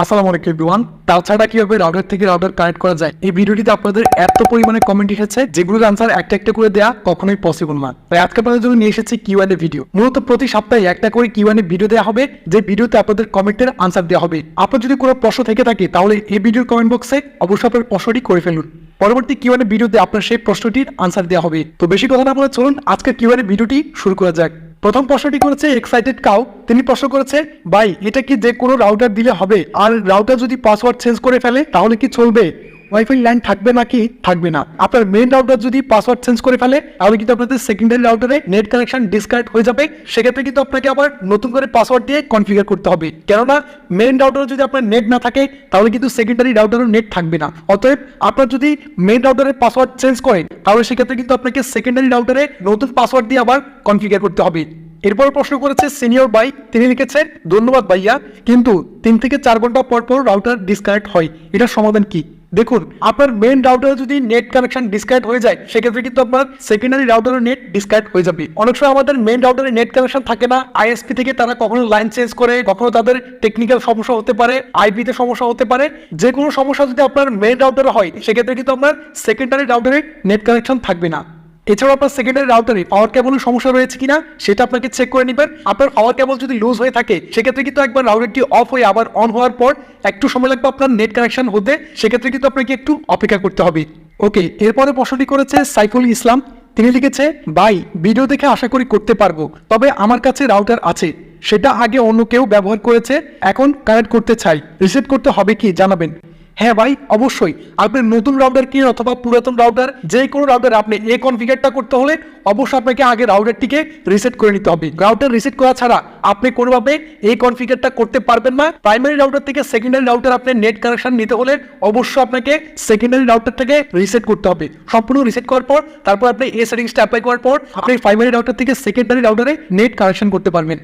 আসসালামু আলাইকুম এভরিওয়ান। তাছাড়া কীভাবে রাউটার থেকে রাউটার কানেক্ট করা যায়, এই ভিডিওটিতে আপনাদের এত পরিমাণে কমেন্ট এসেছে, যেগুলোর আনসার একটা একটা করে দেওয়া কখনোই পসিবল না। তাই আজকে আপনাদের জন্য নিয়ে এসেছি কিউএনএ ভিডিও মূলত প্রতি সপ্তাহে একটা করে কিউএনএ ভিডিও দেওয়া হবে, যে ভিডিওতে আপনাদের কমেন্টের আনসার দেওয়া হবে। আপনার যদি কোনো প্রশ্ন থেকে থাকে, তাহলে এই ভিডিওর কমেন্ট বক্সে অবশ্যই আপনার প্রশ্নটি করে ফেলুন। পরবর্তী কিউএনএ ভিডিওতে আপনার সেই প্রশ্নটির আনসার দেওয়া হবে। তো বেশি কথা না বলে চলুন, আজকের কিউএনএ ভিডিওটি শুরু করা যাক। প্রথম প্রশ্নটি করেছে এক্সাইটেড কাউ তিনি প্রশ্ন করেছে, ভাই, এটা কি যে কোনো রাউটার দিলে হবে? আর রাউটার যদি পাসওয়ার্ড চেঞ্জ করে ফেলে, তাহলে কি চলবে? ওয়াইফাই লাইন থাকবে নাকি থাকবে না। আপনার মেন রাউটার যদি পাসওয়ার্ড চেঞ্জ করে ফেলে, তাহলে কিন্তু আপনাদের সেকেন্ডারি রাউটারে নেট কানেকশন ডিসকানেক্ট হয়ে যাবে। সেক্ষেত্রে কিন্তু আপনাকে আবার নতুন করে পাসওয়ার্ড দিয়ে কনফিগার করতে হবে। কেননা মেন রাউটারে যদি আপনার নেট না থাকে, তাহলে কিন্তু সেকেন্ডারি রাউটারের নেট থাকবে না। অতএব, আপনার যদি মেন রাউটারের পাসওয়ার্ড চেঞ্জ করেন, তাহলে সেক্ষেত্রে কিন্তু আপনাকে সেকেন্ডারি রাউটারে নতুন পাসওয়ার্ড দিয়ে আবার কনফিগার করতে হবে। এরপর প্রশ্ন করেছে সিনিয়র ভাই। তিনি লিখেছেন, ধন্যবাদ ভাইয়া। কিন্তু তিন থেকে চার ঘণ্টা পর পর রাউটার ডিসকানেক্ট হয়। এটার সমাধান কি? দেখুন, আপনার মেন রাউটারে যদি নেট কানেকশন ডিসকানেক্ট হয়ে যায়, সেক্ষেত্রে কিন্তু আপনার সেকেন্ডারি রাউটারও নেট ডিসকানেক্ট হয়ে যাবে। অনেক সময় আমাদের মেন রাউটারে নেট কানেকশন থাকে না। আইএসপি থেকে তারা কখনো লাইন চেঞ্জ করে, কখনো তাদের টেকনিক্যাল সমস্যা হতে পারে আইপিতে সমস্যা হতে পারে। যে কোনো সমস্যা যদি আপনার মেন রাউটারে হয়, সেক্ষেত্রে কিন্তু আপনার সেকেন্ডারি রাউটারে নেট কানেকশন থাকবে না। এছাড়াও আপনার সেকেন্ডারি রাউটারে পাওয়ার কেবলের সমস্যা রয়েছে কিনা, সেটা আপনাকে চেক করে নেবেন। আপনার পাওয়ার কেবল যদি লুজ হয়ে থাকে, সেক্ষেত্রে কিন্তু একবার রাউটারটি অফ হয়ে আবার অন হওয়ার পর একটু সময় লাগবে আপনার নেট কানেকশন হতে, সেক্ষেত্রে কিন্তু আপনাকে একটু অপেক্ষা করতে হবে। ওকে, এরপরে প্রশ্নটি করেছে সাইফুল ইসলাম। তিনি লিখেছে বাই ভিডিও দেখে আশা করি করতে পারব, তবে আমার কাছে রাউটার আছে। সেটা আগে অন্য কেউ ব্যবহার করেছে, এখন কানেক্ট করতে চাই। রিসেট করতে হবে কি, জানাবেন। হ্যাঁ ভাই, অবশ্যই। আপনি নতুন রাউটার কিনুন অথবা পুরাতন রাউটার যে কোনো রাউটার আপনি এই কনফিগারটা করতে হলে অবশ্যই আপনাকে আগে রাউটারটিকে রিসেট করে নিতে হবে। রাউটার রিসেট করা ছাড়া আপনি কোনোভাবে এই কনফিগারটা করতে পারবেন না। প্রাইমারি রাউটার থেকে সেকেন্ডারি রাউটার আপনি নেট কানেকশন নিতে হলে অবশ্যই আপনাকে সেকেন্ডারি রাউটারটাকে রিসেট করতে হবে। সম্পূর্ণ রিসেট করার পর, তারপর আপনি এই সেটিংসটা অ্যাপ্লাই করার পর, আপনি প্রাইমারি রাউটার থেকে সেকেন্ডারি রাউটারে নেট কানেকশন করতে পারবেন।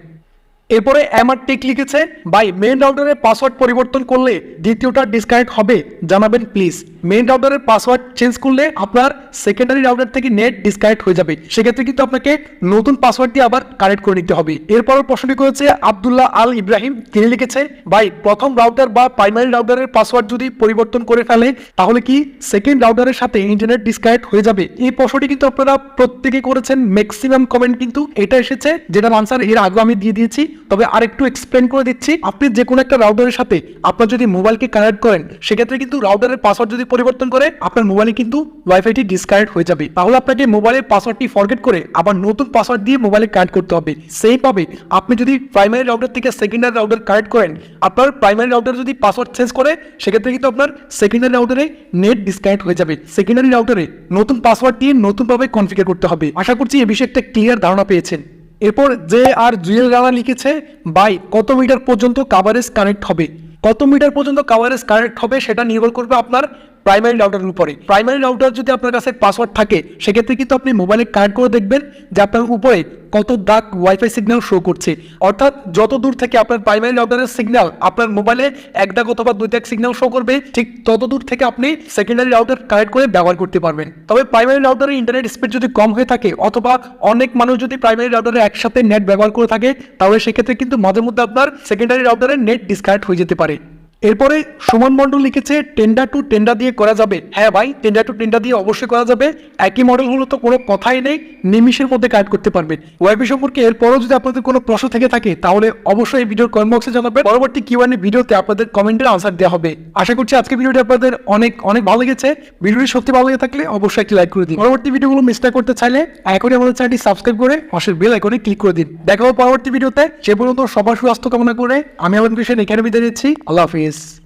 এরপরে এমআর টেক লিখেছে ভাই মেন রাউটারের পাসওয়ার্ড পরিবর্তন করলে দ্বিতীয়টা ডিসকানেক্ট হবে। জানাবেন, প্লিজ মেন রাউটারের পাসওয়ার্ড চেঞ্জ করলে আপনার সেকেন্ডারি রাউটার থেকে নেট ডিসকানেক্ট হয়ে যাবে। সেক্ষেত্রে কিন্তু আপনাকে নতুন পাসওয়ার্ড দিয়ে আবার কানেক্ট করে নিতে হবে। এরপর প্রশ্নটি করেছে আবদুল্লাহ আল ইব্রাহিম। তিনি লিখেছে ভাই প্রথম রাউটার বা প্রাইমারি রাউটারের পাসওয়ার্ড যদি পরিবর্তন করে ফেলে, তাহলে কি সেকেন্ড রাউটারের সাথে ইন্টারনেট ডিসকানেক্ট হয়ে যাবে? এই প্রশ্নটি কিন্তু আপনারা প্রত্যেকে করেছেন। ম্যাক্সিমাম কমেন্ট কিন্তু এটা এসেছে, যেটার আনসার এর আগে আমি দিয়ে দিয়েছি। তবে আরেকটু এক্সপ্লেন করে দিচ্ছি। আপনি যে কোনো একটা রাউটারের সাথে আপনার যদি মোবাইলকে কানেক্ট করেন, সেক্ষেত্রে কিন্তু রাউটারের পাসওয়ার্ড যদি পরিবর্তন করে, আপনার মোবাইলে কিন্তু ওয়াইফাইটি ডিসকানেক্ট হয়ে যাবে। তাহলে আপনাকে মোবাইলের পাসওয়ার্ডটি ফরগেট করে আবার নতুন পাসওয়ার্ড দিয়ে মোবাইলে কানেক্ট করতে হবে। সেইভাবে আপনি যদি প্রাইমারি রাউটার থেকে সেকেন্ডারি রাউটার কানেক্ট করেন, আপনার প্রাইমারি রাউটার যদি পাসওয়ার্ড চেঞ্জ করে, সেক্ষেত্রে কিন্তু আপনার সেকেন্ডারি রাউটারে নেট ডিসকানেক্ট হয়ে যাবে। সেকেন্ডারি রাউটারে নতুন পাসওয়ার্ড দিয়ে নতুনভাবে কনফিগার করতে হবে। আশা করছি এই বিষয়ে একটা ক্লিয়ার ধারণা পেয়েছেন। এরপর যে আর জুয়েল রানা লিখেছে, বাই, কত মিটার পর্যন্ত কাভারেজ কানেক্ট হবে? কত মিটার পর্যন্ত কাভারেজ কানেক্ট হবে সেটা নির্ভর করবে আপনার প্রাইমারি রাউটারের উপরে। প্রাইমারি রাউটার যদি আপনার কাছে পাসওয়ার্ড থাকে, সেক্ষেত্রে কিন্তু আপনি মোবাইলে কানেক্ট করে দেখবেন যে আপনার উপরে কত দাগ ওয়াইফাই সিগন্যাল শো করছে। অর্থাৎ যত দূর থেকে আপনার প্রাইমারি রাউটারের সিগন্যাল আপনার মোবাইলে এক দাগ অথবা দুই দাগ সিগন্যাল শো করবে, ঠিক তত দূর থেকে আপনি সেকেন্ডারি রাউটার কানেক্ট করে ব্যবহার করতে পারবেন। তবে প্রাইমারি রাউটারের ইন্টারনেট স্পিড যদি কম হয়ে থাকে, অথবা অনেক মানুষ যদি প্রাইমারি রাউটারে একসাথে নেট ব্যবহার করে থাকে, তাহলে সেক্ষেত্রে কিন্তু মাঝে মধ্যে আপনার সেকেন্ডারি রাউটারের নেট ডিসকানেক্ট হয়ে যেতে পারে। এরপরে সুমন মন্ডল লিখেছে, টেন্ডার টু টেন্ডার দিয়ে করা যাবে। হ্যাঁ ভাই, টেন্ডার টু টেন্ডার দিয়ে অবশ্যই করা যাবে। একই মডেল হলো তো কোনো কথাই নেই, নিমিশের মধ্যে কাজ করতে পারবেন ওয়াইফাই সম্পর্কে এরপরও যদি আপনাদের কোনো প্রশ্ন থেকে থাকে, তাহলে অবশ্যই এই ভিডিওর কমেন্ট বক্সে জানাবেন। পরবর্তী কিউএনএ ভিডিওতে আপনাদের কমেন্টের আনসার দেওয়া হবে। আশা করছি আজকে ভিডিওটি আপনাদের অনেক অনেক ভালো লেগেছে। ভিডিওটি সত্যি ভালো লেগে থাকলে অবশ্যই একটি লাইক করে দিন। পরবর্তী ভিডিওগুলো মিস না করতে চাইলে এখনই আমাদের চ্যানেলটি সাবস্ক্রাইব করে পাশের বেল আইকনে ক্লিক করে দিন। দেখা হবে পরবর্তী ভিডিওতে। সে পর্যন্ত সবার সুস্বাস্থ্য কামনা করে আমি কৃষ্ণ এখানে বিদায় নিচ্ছি। আল্লাহ হাফিজ। is